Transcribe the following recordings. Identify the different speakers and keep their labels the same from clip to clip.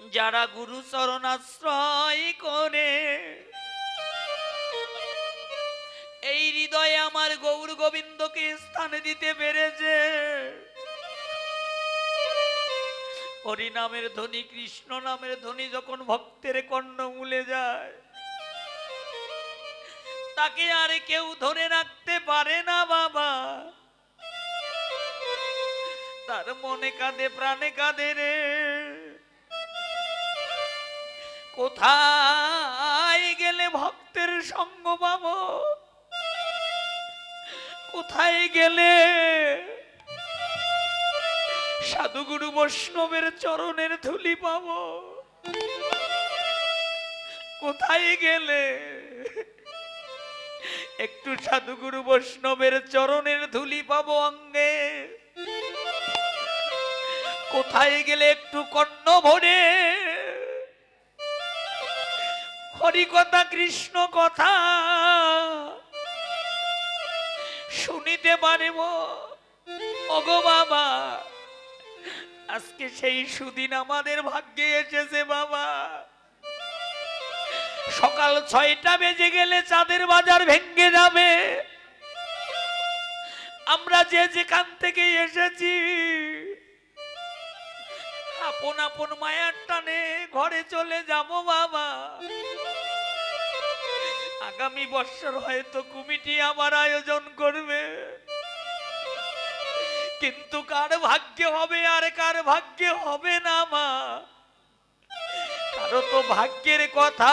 Speaker 1: যারা গুরু চরণ আশ্রয় করে। এই হৃদয়ে আমার গৌর গোবিন্দকে স্থান দিতে পেরেছে। হরি নামের ধ্বনি, কৃষ্ণ নামের ধ্বনি যখন ভক্তের কর্ণ মুলে যায়, তাকে আর কেউ ধরে রাখতে পারে না বাবা। তার মনে কাঁদে, প্রাণে কাঁদে রে। কোথায় গেলে ভক্তের সঙ্গ পাব? কোথায় গেলে সাধুগুরু বৈষ্ণবের চরণের ধুলি পাব? কোথায় গেলে একটু সাধুগুরু বৈষ্ণবের চরণের ধুলি পাবো অঙ্গে? কোথায় গেলে একটু কর্ণ ভরে হরি কথা, কৃষ্ণ কথা। শুনিতে পারিব। ওগো বাবা, আজকে সেই সুদিন আমাদের ভাগ্যে এসেছে বাবা। সকাল ছয়টা বেজে গেলে চাঁদের বাজার ভেঙ্গে যাবে। আমরা যে যেখান থেকে এসেছি, আপন আপন মায়ার টানে ঘরে চলে যাব বাবা। আগামী বছর হয়তো কমিটি আবার আয়োজন করবে। কিন্তু কার ভাগ্যে হবে আর কার ভাগ্যে হবে না, মা? কারও তো ভাগ্যের কথা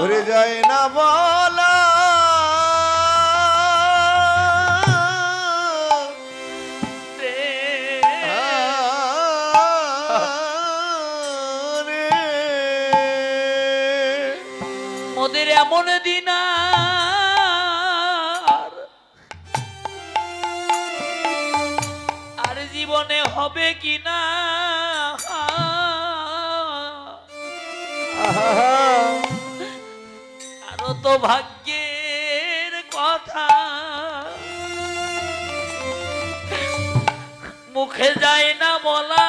Speaker 2: ওরে যায় না বলা।
Speaker 1: মোদের এমন দিন আর জীবনে হবে কি না আরও তো ভাগ্যের কথা। মুখে যায় না বলা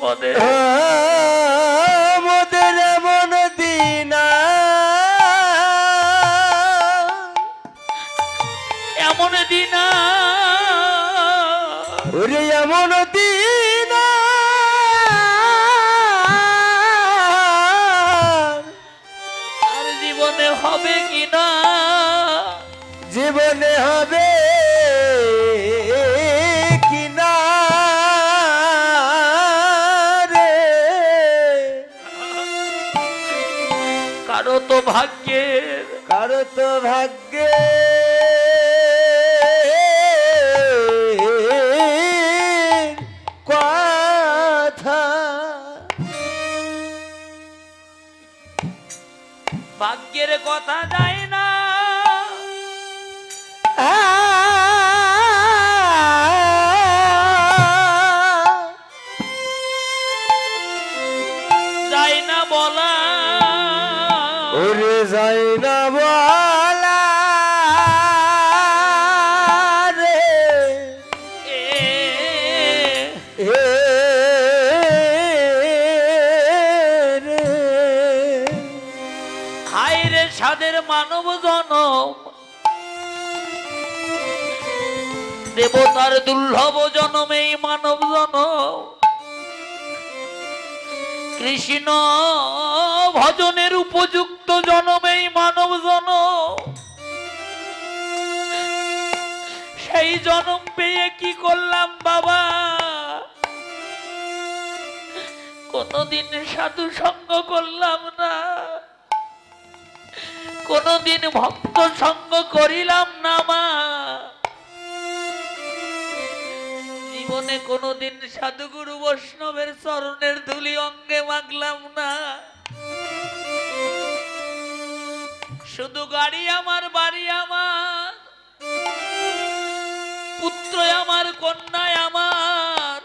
Speaker 1: মোদের জীবনে হবে কি না
Speaker 2: জীবনে হবে কিনা রে?
Speaker 1: কারও তো ভাগ্যের
Speaker 2: কারও তো ভাগ্যে কথা
Speaker 1: দেবতার দুর্লভ জনম এই মানব জনম কৃষ্ণ ভজনের উপযুক্ত জনমেই মানব জন। সেই জনম পেয়ে কি করলাম বাবা? কোনদিন সাধু সঙ্গ করলাম না। কোনদিন ভক্ত সঙ্গ করিলাম না, মা। জীবনে কোনোদিন সাধুগুরু বৈষ্ণবের চরণের ধুলি অঙ্গে মাগলাম না। শুধু গাড়ি আমার, বাড়ি আমার। পুত্র আমার কন্যায় আমার।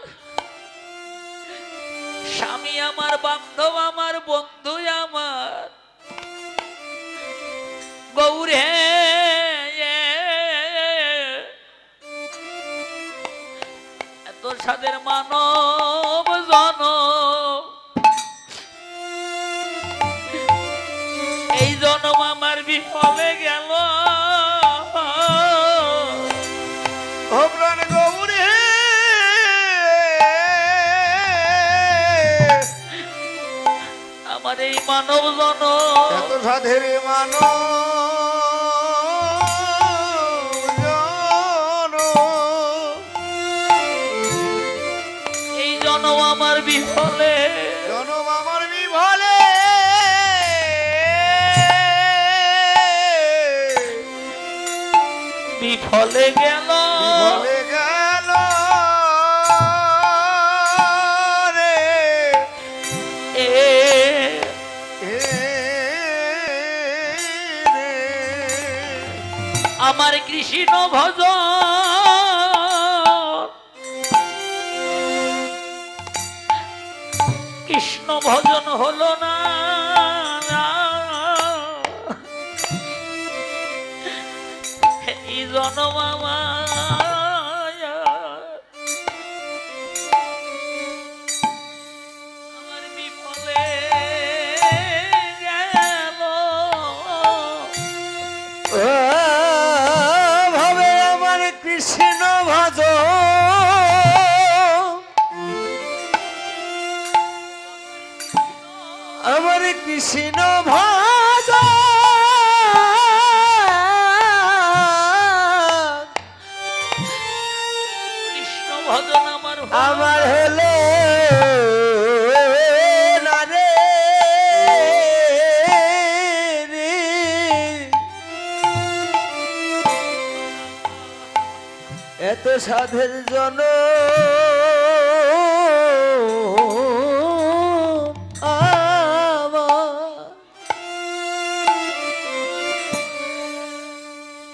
Speaker 1: স্বামী আমার, বান্ধব আমার বন্ধু আমার। গৌরে। এত সাদের মানব জন। এই জনম আমার বিফলে গেল। আমার এই মানব জন।
Speaker 2: এত সাধের মানো
Speaker 1: বিফলে গেল।
Speaker 2: বিভলে গেল। রে।
Speaker 1: এ
Speaker 2: এ রে।
Speaker 1: আমার কৃষ্ণ ভজ কৃষ্ণ ভজন হলো না। এই জনম আমার আমার
Speaker 2: আমার
Speaker 1: হলো।
Speaker 2: এত সাধের জন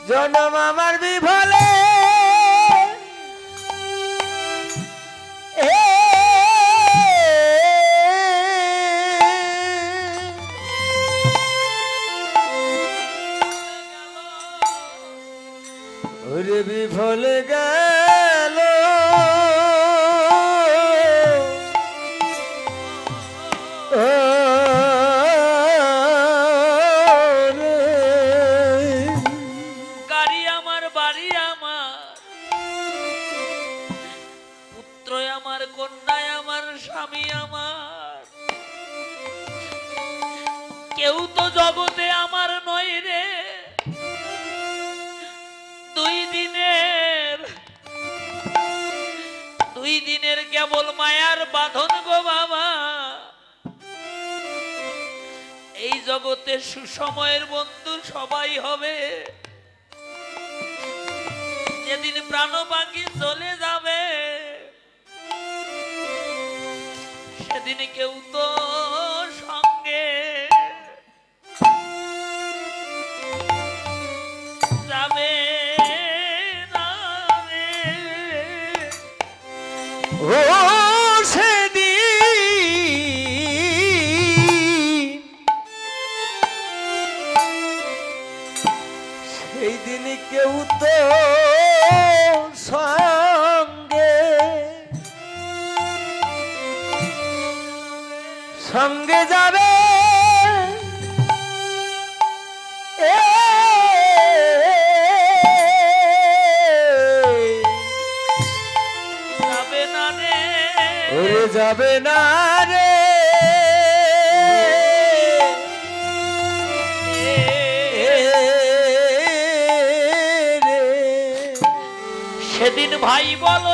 Speaker 2: জনম আমার বিফলে
Speaker 1: কেউ তো জগতে আমার নয় রে। দুই দিনের দুই দিনের কেবল মায়ার বাঁধন গো বাবা। এই জগতে সুসময়ের বন্ধু সবাই হবে। যেদিন প্রাণ পাখি চলে যাবে, সেদিন কেউ তো যাবে না রে।
Speaker 2: সেদিন
Speaker 1: ভাই বলো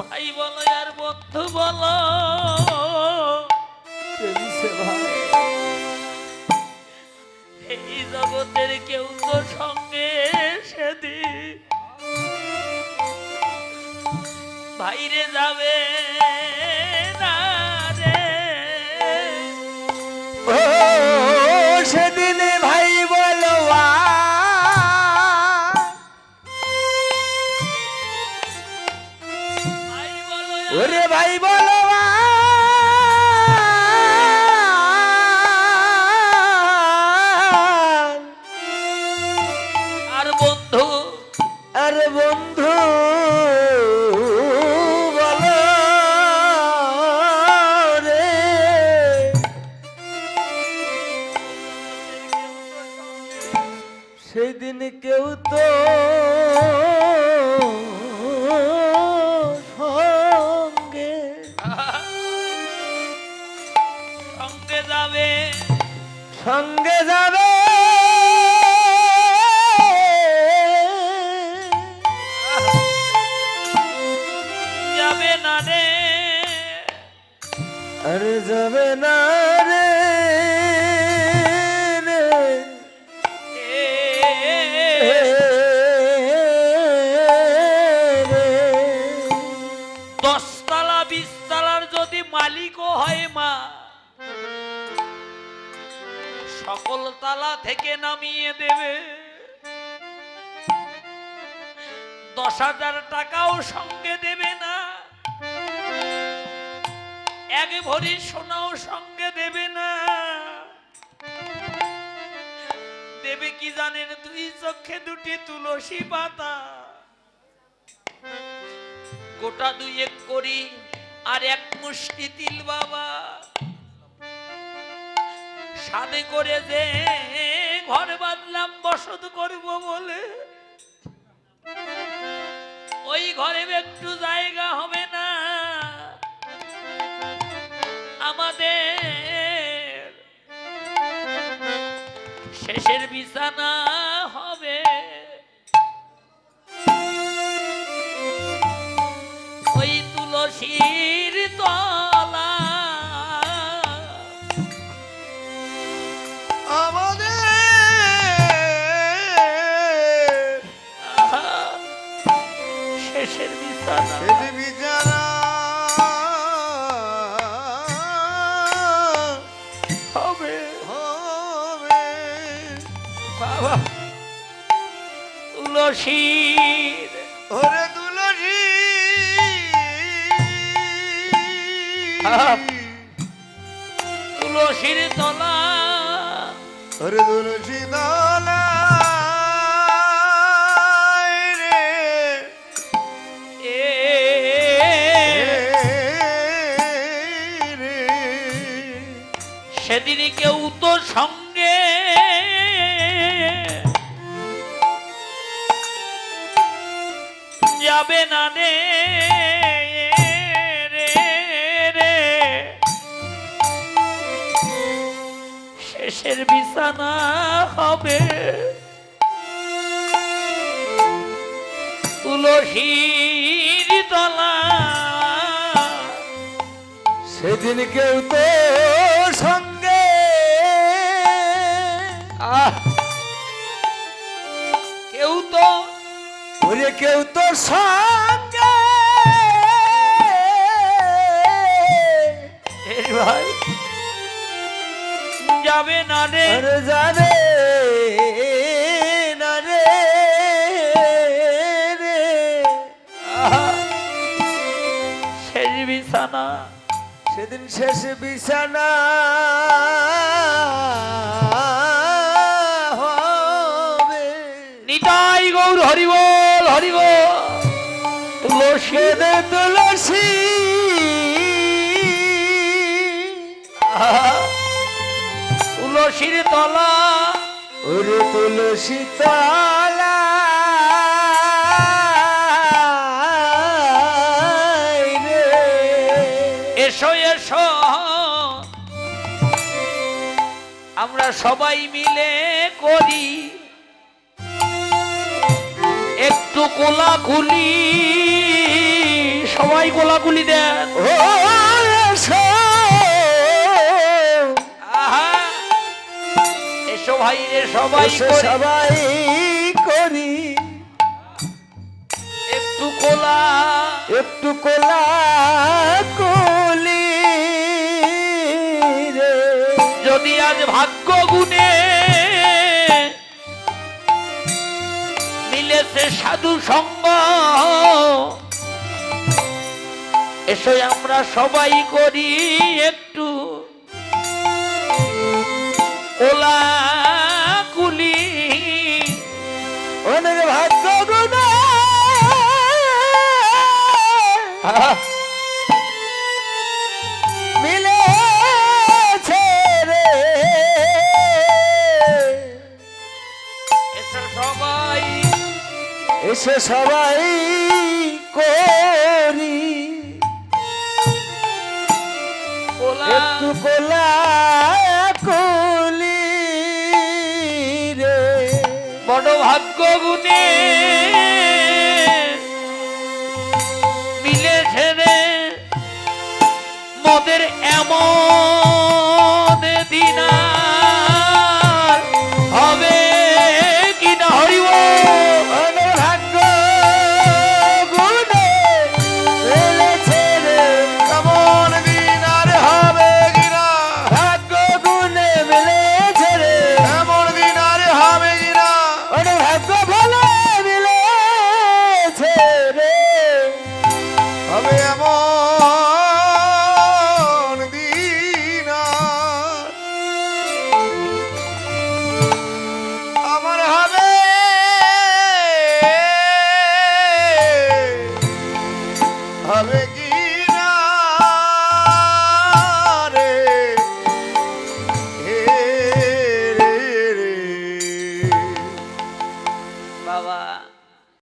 Speaker 1: ভাই বলো আর বন্ধু বলো। এই জগতের কেউ তো সঙ্গে যাবে না রে।
Speaker 2: ও সেদিন ভাই বলো
Speaker 1: ভাই বলো
Speaker 2: ওরে ভাই বলো
Speaker 1: আর বন্ধু।
Speaker 2: আরে
Speaker 1: যাবে না রে দশতলা, বিশতলার যদি মালিকও হয় মা, সকল তালা থেকে নামিয়ে দেবে। দশ হাজার টাকাও সঙ্গে ভরি সোনাও সঙ্গে দেবে না। দেবে কি জানেন? দুই চোখে দুটি তুলসী পাতা। গোটা দুই এক করি আর এক মুষ্টি তিল বাবা। সাদে করে যে ঘর বাঁধলাম, বসত করব বলে। ওই ঘরে একটু জায়গা হবে আমাদের শেষের বিছানা তুলসীর।
Speaker 2: ওরে তুলসী।
Speaker 1: তুলসীর তলা।
Speaker 2: ওরে তুলসী দলা
Speaker 1: যাবে না রে। শেষের বিছানা হবে। তুলসীর তলা।
Speaker 2: সেদিন কেউ তো সঙ্গে।
Speaker 1: আহ। কেউ তো
Speaker 2: ওরে কেউ তো সঙ্গে।
Speaker 1: ভাই যাবে না রে।
Speaker 2: যাবে না রে
Speaker 1: শেষ বিছানা।
Speaker 2: সেদিন শেষ বিছানা।
Speaker 1: নিতাই গৌর হরিবল তুলসী
Speaker 2: সেদে তুলসী।
Speaker 1: আহা, তুলসীর তলা
Speaker 2: ওরে তুলসী তলা।
Speaker 1: এসো এসো। আমরা সবাই মিলে করি একটু কোলাকুলি। সবাই কোলাকুলি দেন
Speaker 2: এসো।
Speaker 1: ভাই রে সবাই
Speaker 2: সবাই করি।
Speaker 1: একটু কোলা।
Speaker 2: একটু কোলা কলি রে।
Speaker 1: যদি আজ ভাগ্য সাধু সঙ্গ। এসে আমরা সবাই করি একটু
Speaker 2: এসে সবাই করি।
Speaker 1: কোলা।
Speaker 2: একটু কোলা কলি রে।
Speaker 1: বড় ভাগ্য গুণে